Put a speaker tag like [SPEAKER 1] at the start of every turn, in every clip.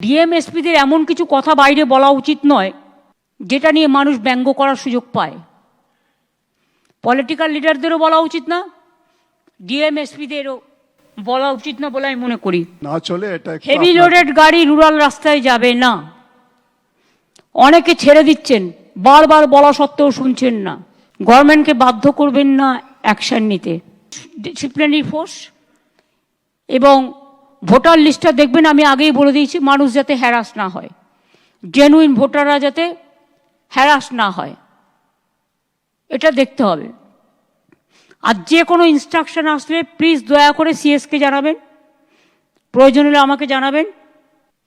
[SPEAKER 1] ডিএমএসপিদের এমন কিছু কথা বাইরে বলা উচিত নয় যেটা নিয়ে মানুষ ব্যঙ্গ করার সুযোগ পায়। পলিটিক্যাল লিডারদেরও বলা উচিত না ডিএমএসপিদেরও বলা উচিত না বলে আমি মনে করি।
[SPEAKER 2] না চলে এটা
[SPEAKER 1] হেভি লোডেড গাড়ি রুরাল রাস্তায় যাবে না। অনেকে ছেড়ে দিচ্ছেন বারবার বলা সত্ত্বেও শুনছেন না। গভর্নমেন্টকে বাধ্য করবেন না অ্যাকশন নিতে। ডিসিপ্লিনারি ফোর্স এবং ভোটার লিস্টটা দেখবেন, আমি আগেই বলে দিয়েছি, মানুষ যাতে হ্যারাস না হয়। জেনুইন ভোটাররা যাতে হ্যারাস না হয়। এটা দেখতে হবে। আর যে কোনো ইনস্ট্রাকশন আসলে প্লিজ দয়া করে সিএসকে জানাবেন। প্রয়োজন হলে আমাকে জানাবেন।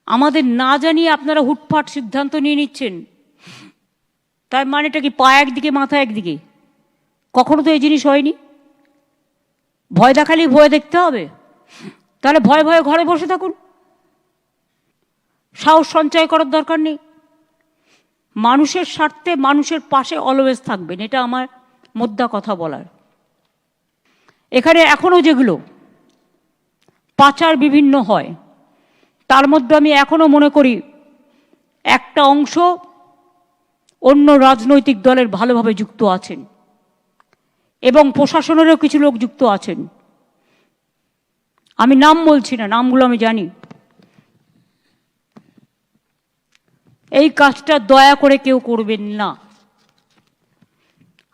[SPEAKER 1] আমাদের না জানিয়ে আপনারা হুটফাট সিদ্ধান্ত নিয়ে নিচ্ছেন। তার মানেটা কি, পা একদিকে, মাথা একদিকে? কখনো তো এই জিনিস হয়নি। ভয় দেখালেই ভয় দেখতে হবে। তাহলে ভয়ে ভয়ে ঘরে বসে থাকুন। সাহস সঞ্চয় করার দরকার নেই। মানুষের স্বার্থে মানুষের পাশে অলওয়েজ থাকবেন, এটা আমার মোদ্দা কথা বলার। এখানে এখনও যেগুলো পাচার বিভিন্ন হয়, তার মধ্যে আমি এখনও মনে করি একটা অংশ অন্য রাজনৈতিক দলের ভালোভাবে যুক্ত আছেন এবং প্রশাসনেরও কিছু লোক যুক্ত আছেন। আমি নাম বলছি না, নামগুলো আমি জানি। এই কাজটা দয়া করে কেউ করবেন না।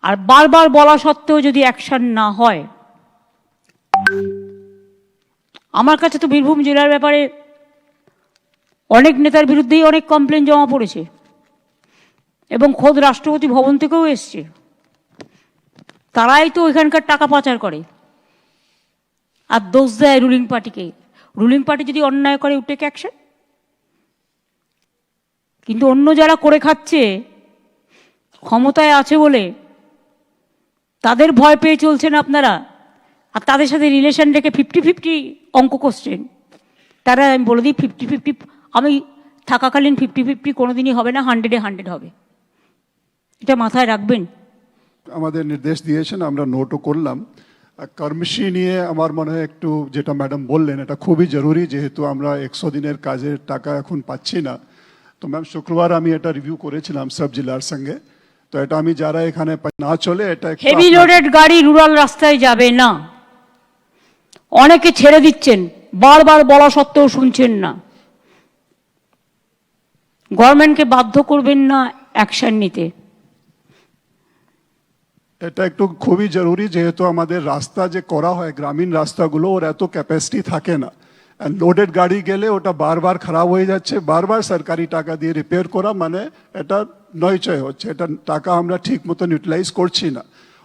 [SPEAKER 1] আর বারবার বলা সত্ত্বেও যদি অ্যাকশন না হয়, আমার কাছে তো বীরভূম জেলার ব্যাপারে অনেক নেতার বিরুদ্ধেই অনেক কমপ্লেন জমা পড়েছে। এবং খোদ রাষ্ট্রপতি ভবন থেকেও এসছে। তারাই তো এখানকার টাকা পাচার করে। আর দোষ দেয় রুলিং পার্টিকে রুলিং পার্টি যদি অন্যায় করে উঠে অ্যাকশন কিন্তু অন্য যারা করে খাচ্ছে, ক্ষমতায় আছে বলে, তাদের ভয় পেয়ে চলছেন আপনারা। আর তাদের সাথে রিলেশন রেখে ফিফটি ফিফটি অঙ্ক করছেন তারা, আমি বলে দিই ফিফটি ফিফটি আমি থাকাকালীন ফিফটি ফিফটি কোনোদিনই হবে না হান্ড্রেডে হান্ড্রেড হবে। এটা মাথায় রাখবেন।
[SPEAKER 2] আমাদের নির্দেশ দিয়েছেন, আমরা নোটও করলাম। কর্মসী নিয়ে আমার মনে হয় একটু যেটা ম্যাডাম বললেন এটা খুবই জরুরি যেহেতু আমরা একশো দিনের কাজের টাকা এখন পাচ্ছি না। তো ম্যাম শুক্রবার আমি এটা রিভিউ করেছিলাম সব জেলার সঙ্গে। তো এটা আমি যারা এখানে না চলে এটা
[SPEAKER 1] হেভি লোডেড গাড়ি রুরাল রাস্তায় যাবে না। অনেকে ছেড়ে দিচ্ছেন বারবার বলা সত্ত্বেও শুনছেন না। গভর্নমেন্টকে বাধ্য করবেন না অ্যাকশন নিতে।
[SPEAKER 2] এটা একটু খুবই জরুরি যেহেতু আমাদের রাস্তা যে করা হয়, গ্রামীণ রাস্তাগুলো, ওর এত ক্যাপাসিটি থাকে না। লোডেড গাড়ি গেলে ওটা বারবার খারাপ হয়ে যাচ্ছে। বারবার সরকারি টাকা দিয়ে রিপেয়ার করা মানে এটা নয়চয় হচ্ছে। এটা টাকা আমরা ঠিক মতন ইউটিলাইজ করছি না।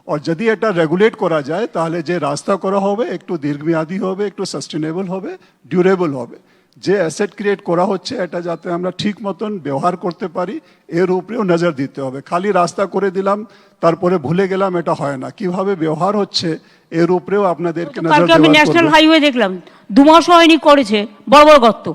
[SPEAKER 2] আর যদি এটা রেগুলেট করা যায়, তাহলে যে রাস্তা করা হবে একটু দীর্ঘমেয়াদী হবে, একটু সাস্টেনেবল হবে ডিউরেবল হবে। যে অ্যাসেট ক্রিয়েট করা হচ্ছে এটা যাতে আমরা ঠিক মতন ব্যবহার করতে পারি এর উপরেও নজর দিতে হবে। খালি রাস্তা করে দিলাম তারপরে ভুলে গেলাম এটা হয় না। কীভাবে ব্যবহার হচ্ছে এর উপরেও আপনাদেরকে নজর
[SPEAKER 1] ন্যাশনাল হাইওয়ে দেখলাম। দু মাস হয়নি করেছে বড় বড় গর্ত।